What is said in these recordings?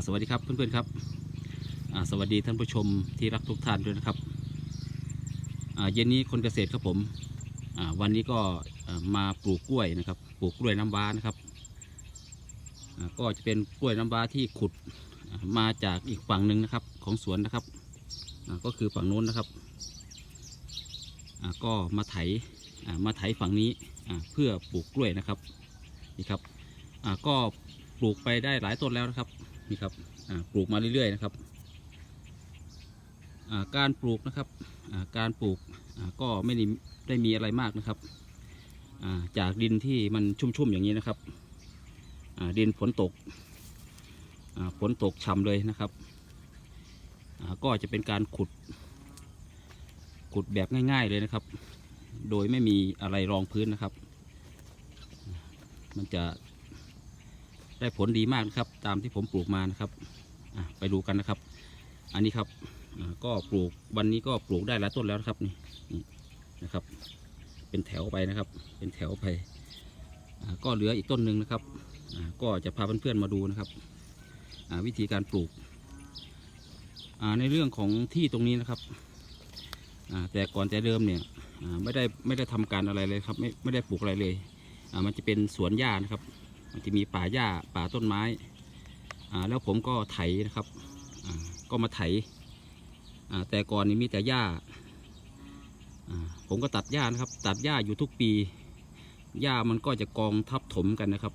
สวัสดีครับเพื่อนๆครับสวัสดีท่านผู้ชมที่รักทุกท่านด้วยนะครับเย็นนี้คนเกษตรครับผมวันนี้ก็มาปลูกกล้วยนะครับ ปลูกกล้วยน้ำว้านะครับก็จะเป็นกล้วยน้ำว้าที่ขุดมาจากอีกฝั่งหนึ่งนะครับของสวนนะครับก็คือฝั่งโน้นนะครับก็มาไถมาไถฝั่งนี้เพื่อปลูกกล้วยนะครับนี่ครับก็ปลูกไปได้หลายต้นแล้วนะครับ นี่ครับปลูกมาเรื่อยๆนะครับการปลูกนะครับการปลูกก็ไม่ได้ไดมีอะไรมากนะครับจากดินที่มันชุ่มๆอย่างนี้นะครับดินฝนตกฝนตกช่ำเลยนะครับก็จะเป็นการขุดขุดแบบง่าย ๆเลยนะครับ โดยไม่มีอะไรรองพื้นนะครับ มันจะ ได้ผลดีมากนะครับ ตามที่ผมปลูกมานะครับไปดูกันนะครับ อันนี้ครับก็ปลูกวันนี้ก็ปลูกได้หลายต้นแล้วนะครับนี่นะครับ เป็นแถวไปนะครับ เป็นแถวไปก็เหลืออีกต้นหนึ่งนะครับก็จะพาเพื่อนๆมาดูนะครับวิธีการปลูกในเรื่องของที่ตรงนี้นะครับแต่ก่อนแต่เดิมเนี่ยไม่ได้ไม่ได้ทำการอะไรเลยครับไม่ไม่ได้ปลูกอะไรเลยมันจะเป็นสวนหญ้านะครับ มันจะมีป่าหญ้าป่าต้นไม้แล้วผมก็ไถนะครับก็มาไถแต่ก่อนนี้มีแต่หญ้าผมก็ตัดหญ้านะครับ ตัดหญ้าอยู่ทุกปีหญ้ามันก็จะกองทับถมกันนะครับ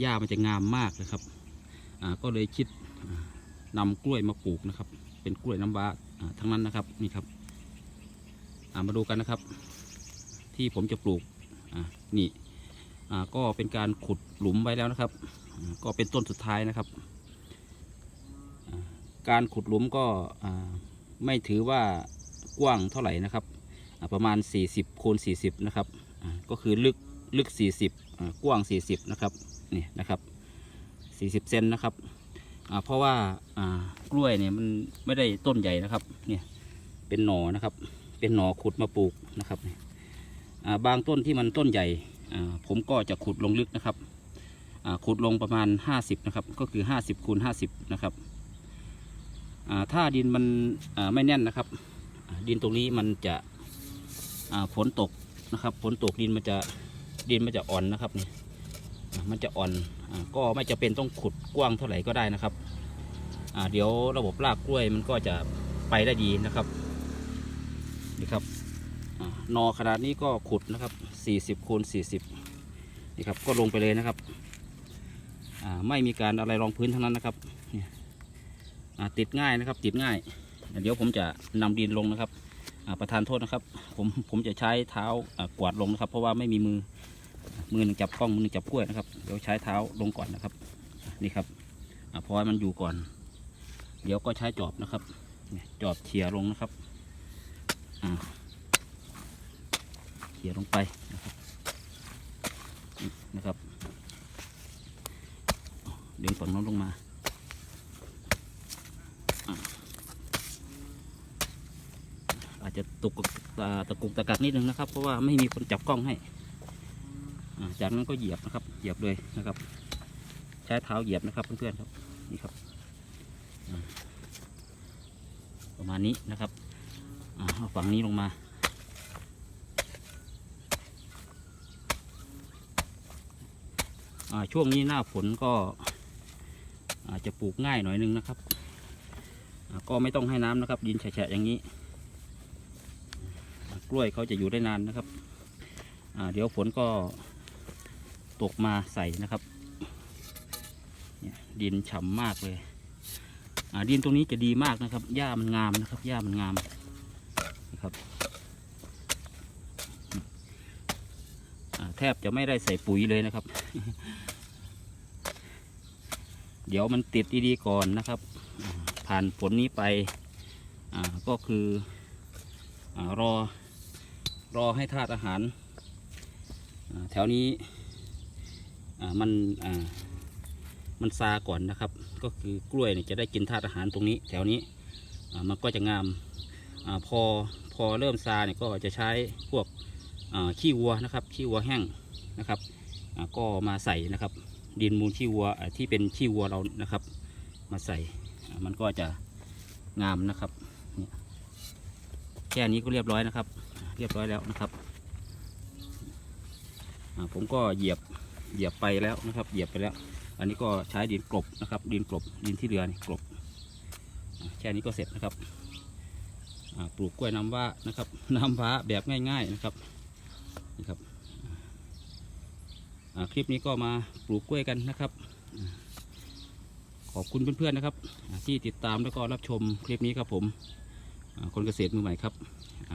หญ้ามันจะงามมากนะครับก็เลยคิดอ่านำกล้วยมาปลูกนะครับ เป็นกล้วยน้ำว้าทั้งนั้นนะครับนี่ครับมาดูกันนะครับ ที่ผมจะปลูกนี่ ก็เป็นการขุดหลุมไว้แล้วนะครับ ก็เป็นต้นสุดท้ายนะครับ การขุดหลุมก็ไม่ถือว่ากว้างเท่าไหร่นะครับประมาณ 40คูณ40 นะครับก็คือลึกลึก 40 กว้าง 40 นะครับนี่นะครับ 40 เซนนะครับเพราะว่ากล้วยเนี่ยมันไม่ได้ต้นใหญ่นะครับเนี่ยเป็นหน่อนะครับ เป็นหน่อขุดมาปลูกนะครับบางต้นที่มันต้นใหญ่ ผมก็จะขุดลงลึกนะครับขุดลงประมาณ 50นะครับก็คือ 50คูณ50นะครับถ้าดินมันไม่แน่นนะครับ ดินตรงนี้มันจะฝนตกนะครับฝนตกดินมันจะดินมันจะอ่อนนะครับนี่มันจะอ่อนอก็ไม่จะเป็นต้องขุดกว้างเท่าไหร่ก็ได้นะครับเดี๋ยวระบบรากกล้วยมันก็จะไปได้ดีนะครับนี่ครับ นอขนาดนี้ก็ขุดนะครับ 40คูณ40นี่ครับก็ลงไปเลยนะครับไม่มีการอะไรรองพื้นทั้งนั้นนะครับติดง่ายนะครับติดง่าย เดี๋ยวผมจะนำดินลงนะครับประทานโทษนะครับ ผมผมจะใช้เท้ากวาดลงนะครับ เพราะว่าไม่มีมือมือหนึ่งจับกล้องมือหนึ่งจับกล้วยนะครับเดี๋ยวใช้เท้าลงก่อนนะครับนี่ครับอพอให้มันอยู่ก่อน เดี๋ยวก็ใช้จอบนะครับจอบเฉียลงนะครับ อ่า เขี่ยลงไปนะครับนะครับดึงฝั่งโน้นลงมาอาจจะตกตาตะกุกตะกักนิดนึงนะครับ เพราะว่าไม่มีคนจับกล้องให้จากนั้นก็เหยียบนะครับ เหยียบเลยนะครับ ใช้เท้าเหยียบนะครับเพื่อนๆครับนี่ครับ ประมาณนี้นะครับเอาฝั่งนี้ลงมา อ่า ช่วงนี้หน้าฝนก็อาจจะปลูกง่ายหน่อยนึงนะครับ ก็ไม่ต้องให้น้ำนะครับ ดินแฉะๆอย่างนี้ กล้วยเขาจะอยู่ได้นานนะครับ เดี๋ยวฝนก็ตกมาใส่นะครับ ดินฉ่ำมากเลยดินตรงนี้จะดีมากนะครับ หญ้ามันงามนะครับ หญ้ามันงามนะครับอ่า แทบจะไม่ได้ใส่ปุ๋ยเลยนะครับ เดี๋ยวมันติดดีๆก่อนนะครับ ผ่านฝนนี้ไปก็คืออรอรอให้ธาตุอาหาร แถวนี้มันมันซาก่อนนะครับ ก็คือกล้วยเนี่ยจะได้กินธาตุอาหารตรงนี้ แถวนี้มันก็จะงามอพอพอเริ่มซาเนี่ยก็จะใช้พวก ขี้วัวนะครับขี้วัวแห้งนะครับก็มาใส่นะครับ ดินมูลขี้วัวที่เป็นขี้วัวเรานะครับ มาใส่มันก็จะงามนะครับแค่นี้ก็เรียบร้อยนะครับ เรียบร้อยแล้วนะครับผมก็เหยียบเหยียบไปแล้วนะครับ เหยียบไปแล้ว อันนี้ก็ใช้ดินกลบนะครับ ดินกลบดินที่เรือนี่กลบแค่นี้ก็เสร็จนะครับปลูกกล้วยน้ำว้านะครับ น้ำว้าแบบง่าย ๆนะครับ นะครับคลิปนี้ก็มาปลูกกล้วยกันนะครับ ขอบคุณเพื่อนๆนะครับ ที่ติดตามแล้วก็รับชมคลิปนี้ครับผมคนเกษตรมือใหม่ครับ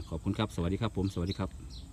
ขอบคุณครับ สวัสดีครับผม สวัสดีครับ